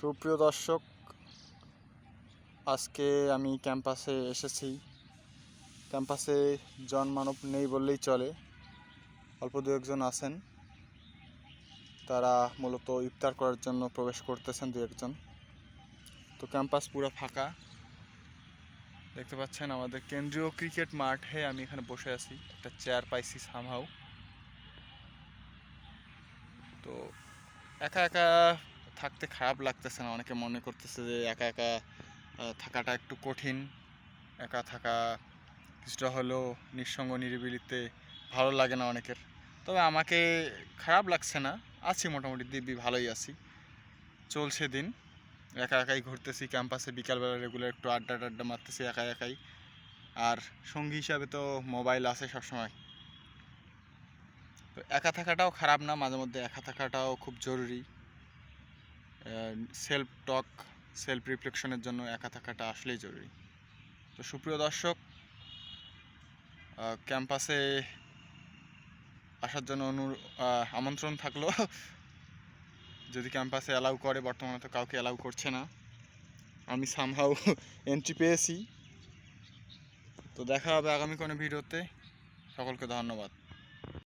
সুপ্রিয় দর্শক, আজকে আমি ক্যাম্পাসে এসেছি। ক্যাম্পাসে জনমানব নেই বললেই চলে। অল্প দু একজন আছেন। তারা মূলত ইফতার করার জন্য প্রবেশ করতেছেন দু একজন তো ক্যাম্পাস পুরো ফাঁকা। দেখতে পাচ্ছেন আমাদের কেন্দ্রীয় ক্রিকেট মাঠে আমি এখানে বসে আছি। একটা চেয়ার পাইছি সামহাও তো একা একা থাকতে খারাপ লাগতেছে না। অনেকে মনে করতেছে যে একা একা থাকাটা একটু কঠিন। একা থাকা কিছুটা হলেও নিঃসঙ্গ নিরিবিলিতে ভালো লাগে না অনেকের। তবে আমাকে খারাপ লাগছে না। আছি মোটামুটি, দিব্যি ভালোই আছি। চলছে দিন। একা একাই ঘুরতেছি, ক্যাম্পাসে বিকালবেলা রেগুলার একটু আড্ডা টাড্ডা মারতেছি একা একাই। আর সঙ্গী হিসাবে তো মোবাইল আছে সবসময়। তো একা থাকাটাও খারাপ না, মাঝে মধ্যে একা থাকাটাও খুব জরুরি। সেলফ টক সেলফ রিফ্লেকশনের জন্য একা থাকাটা আসলেই জরুরি। তো সুপ্রিয় দর্শক ক্যাম্পাসে আসার জন্য অনু আমন্ত্রণ থাকল। যদি ক্যাম্পাসে অ্যালাউ করে, বর্তমানে তো কাউকে অ্যালাউ করছে না। আমি সামহাও এন্ট্রি পেয়েছি। তো দেখা হবে আগামী কোনো ভিডিওতে। সকলকে ধন্যবাদ।